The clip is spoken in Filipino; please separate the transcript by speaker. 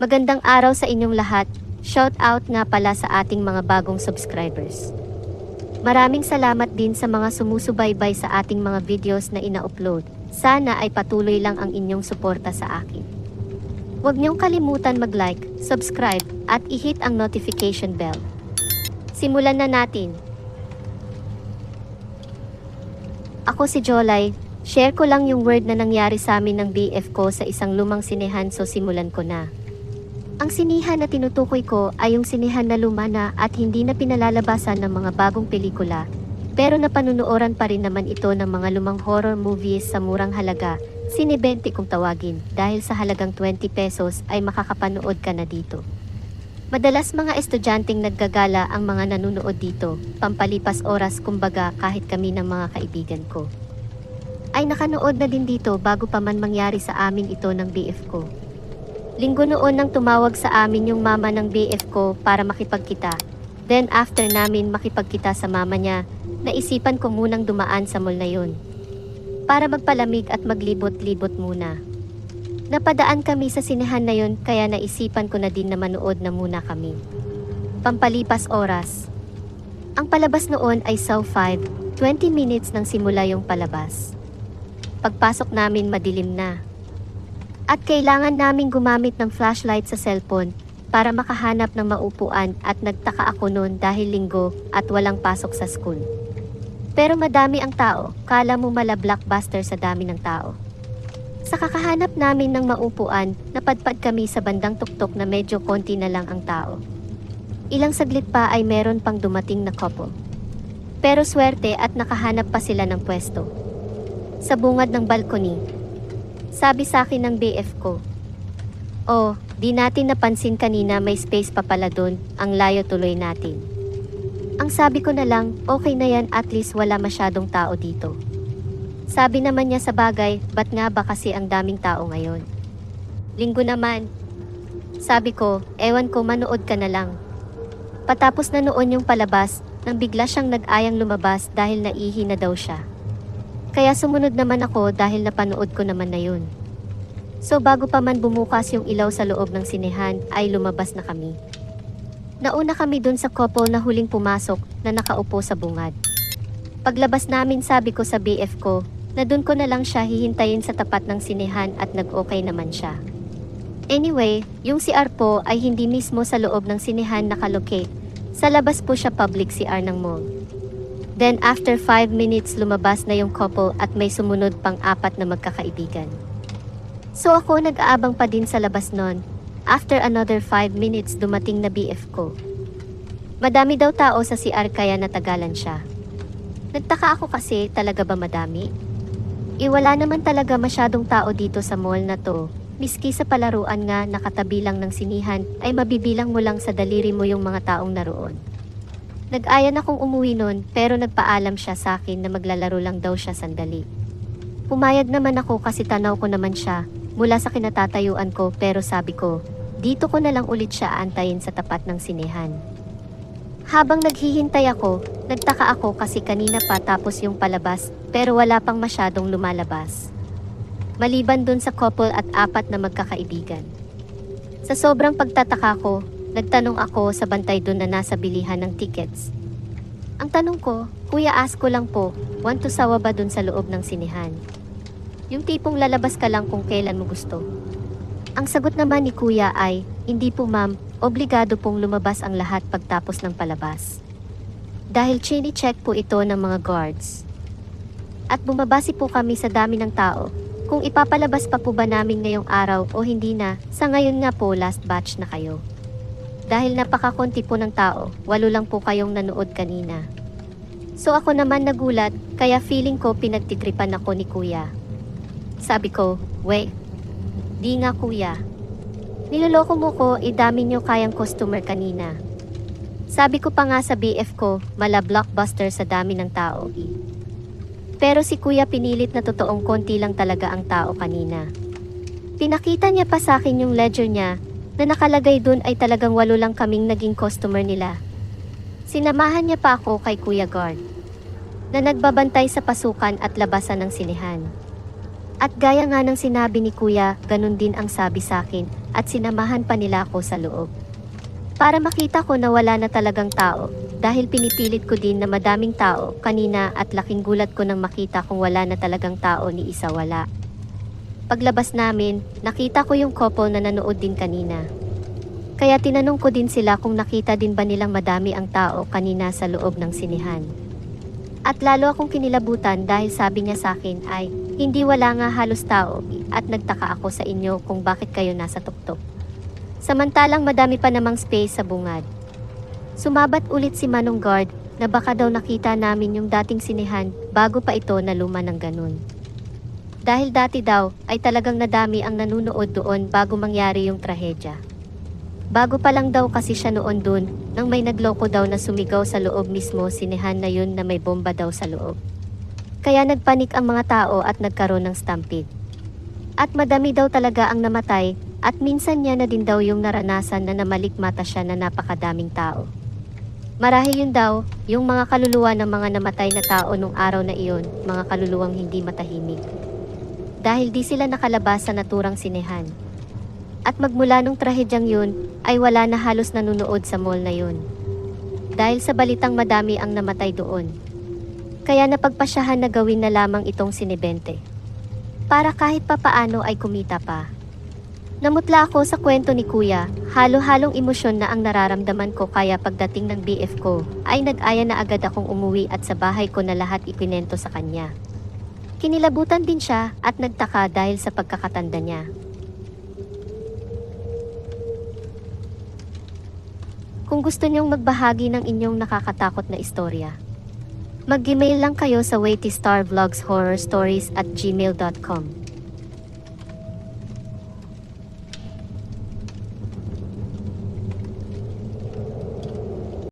Speaker 1: Magandang araw sa inyong lahat. Shout out nga pala sa ating mga bagong subscribers. Maraming salamat din sa mga sumusubaybay sa ating mga videos na ina-upload. Sana ay patuloy lang ang inyong suporta sa akin. Huwag niyong kalimutan mag-like, subscribe, at i-hit ang notification bell. Simulan na natin. Ako si Jolay. Share ko lang yung word na nangyari sa amin ng BF ko sa isang lumang sinehan so simulan ko na. Ang sinihan na tinutukoy ko ay yung sinihan na luma na at hindi na pinalalabasan ng mga bagong pelikula. Pero napanunuoran pa rin naman ito ng mga lumang horror movies sa murang halaga, sinibente kung tawagin, dahil sa halagang 20 pesos ay makakapanood ka na dito. Madalas mga estudyanteng naggagala ang mga nanunood dito, pampalipas oras kumbaga kahit kami ng mga kaibigan ko. Ay nakanood na din dito bago pa man mangyari sa amin ito ng BF ko. Linggo noon nang tumawag sa amin yung mama ng BF ko para makipagkita. Then after namin makipagkita sa mama niya, naisipan ko munang dumaan sa mall na yun. Para magpalamig at maglibot-libot muna. Napadaan kami sa sinehan na yun kaya naisipan ko na din na manood na muna kami. Pampalipas oras. Ang palabas noon ay Saw 5, 20 minutes nang simula yung palabas. Pagpasok namin madilim na. At kailangan naming gumamit ng flashlight sa cellphone para makahanap ng maupuan at nagtaka ako noon dahil linggo at walang pasok sa school. Pero madami ang tao, kala mo mala blockbuster sa dami ng tao. Sa kakahanap namin ng maupuan, napadpad kami sa bandang tuktok na medyo konti na lang ang tao. Ilang saglit pa ay meron pang dumating na couple. Pero swerte at nakahanap pa sila ng pwesto. Sa bungad ng balcony, sabi sa akin ng BF ko, Oh, di natin napansin kanina may space pa pala dun, ang layo tuloy natin. Ang sabi ko na lang, okay na yan at least wala masyadong tao dito. Sabi naman niya sa bagay, ba't nga ba kasi ang daming tao ngayon? Linggo naman. Sabi ko, ewan ko manood ka na lang. Patapos na noon yung palabas, nang bigla siyang nag-ayang lumabas dahil naihi na daw siya. Kaya sumunod naman ako dahil napanood ko naman na yun. So bago pa man bumukas yung ilaw sa loob ng sinehan ay lumabas na kami. Nauna kami dun sa couple na huling pumasok na nakaupo sa bungad. Paglabas namin sabi ko sa BF ko na dun ko na lang siya hihintayin sa tapat ng sinehan at nag-okay naman siya. Anyway, yung CR po ay hindi mismo sa loob ng sinehan nakalocate. Sa labas po siya public CR ng mall. Then after 5 minutes lumabas na yung couple at may sumunod pang apat na magkakaibigan. So ako nag-aabang pa din sa labas nun. After another 5 minutes dumating na BF ko. Madami daw tao sa CR kaya natagalan siya. Nagtaka ako kasi talaga ba madami? Iwala naman talaga masyadong tao dito sa mall na to. Miski sa palaruan nga nakatabi lang ng sinihan ay mabibilang mo lang sa daliri mo yung mga taong naroon. Nag-ayan akong umuwi nun pero nagpaalam siya sa akin na maglalaro lang daw siya sandali. Pumayag naman ako kasi tanaw ko naman siya mula sa kinatatayuan ko pero sabi ko, dito ko na lang ulit siya antayin sa tapat ng sinehan. Habang naghihintay ako, nagtaka ako kasi kanina pa tapos yung palabas pero wala pang masyadong lumalabas. Maliban dun sa couple at apat na magkakaibigan. Sa sobrang pagtataka ko, nagtanong ako sa bantay dun na nasa bilihan ng tickets. Ang tanong ko, Kuya ask ko lang po, want to sawa ba dun sa loob ng sinihan? Yung tipong lalabas ka lang kung kailan mo gusto. Ang sagot naman ni Kuya ay, hindi po ma'am, obligado pong lumabas ang lahat pagtapos ng palabas. Dahil chini-check po ito ng mga guards. At bumabasi po kami sa dami ng tao, kung ipapalabas pa po ba namin ngayong araw o hindi na, sa ngayon nga po last batch na kayo. Dahil napakakunti po ng tao, walo lang po kayong nanood kanina. So ako naman nagulat, kaya feeling ko pinagtitripan ako ni kuya. Sabi ko, we, di nga kuya. Niloloko mo ko, idami nyo kayang customer kanina. Sabi ko pa nga sa BF ko, mala blockbuster sa dami ng tao. Pero si kuya pinilit na totoong konti lang talaga ang tao kanina. Pinakita niya pa sa akin yung ledger niya na nakalagay dun ay talagang walo lang kaming naging customer nila. Sinamahan niya pa ako kay Kuya Guard na nagbabantay sa pasukan at labasan ng sinihan. At gaya nga ng sinabi ni kuya, ganun din ang sabi sa akin at sinamahan pa nila ako sa loob. Para makita ko na wala na talagang tao dahil pinipilit ko din na madaming tao kanina at laking gulat ko nang makita kung wala na talagang tao ni isa wala. Paglabas namin, nakita ko yung couple na nanood din kanina. Kaya tinanong ko din sila kung nakita din ba nilang madami ang tao kanina sa loob ng sinihan. At lalo akong kinilabutan dahil sabi niya sa akin ay, hindi wala nga halos tao at nagtaka ako sa inyo kung bakit kayo nasa tuktok. Samantalang madami pa namang space sa bungad. Sumabat ulit si Manong Guard na baka daw nakita namin yung dating sinihan bago pa ito na luma ng ganun. Dahil dati daw ay talagang nadami ang nanunood doon bago mangyari yung trahedya. Bago pa lang daw kasi siya noon dun nang may nagloko daw na sumigaw sa loob mismo sinihan na yun na may bomba daw sa loob. Kaya nagpanik ang mga tao at nagkaroon ng stampede. At madami daw talaga ang namatay at minsan niya na din daw yung naranasan na namalikmata siya na napakadaming tao. Marahil yun daw, yung mga kaluluwa ng mga namatay na tao nung araw na iyon, mga kaluluwang hindi matahimik. Dahil di sila nakalabas sa naturang sinehan. At magmula nung trahedyang yun, ay wala na halos nanunood sa mall na yun. Dahil sa balitang madami ang namatay doon. Kaya napagpasyahan na gawin na lamang itong sinibente. Para kahit papaano ay kumita pa. Namutla ako sa kwento ni Kuya, halo-halong emosyon na ang nararamdaman ko kaya pagdating ng BF ko, ay nag-aya na agad akong umuwi at sa bahay ko na lahat ipinento sa kanya. Kinilabutan din siya at nagtaka dahil sa pagkakatanda niya. Kung gusto niyong magbahagi ng inyong nakakatakot na istorya, mag-email lang kayo sa waitistarvlogshorrorstories at gmail.com.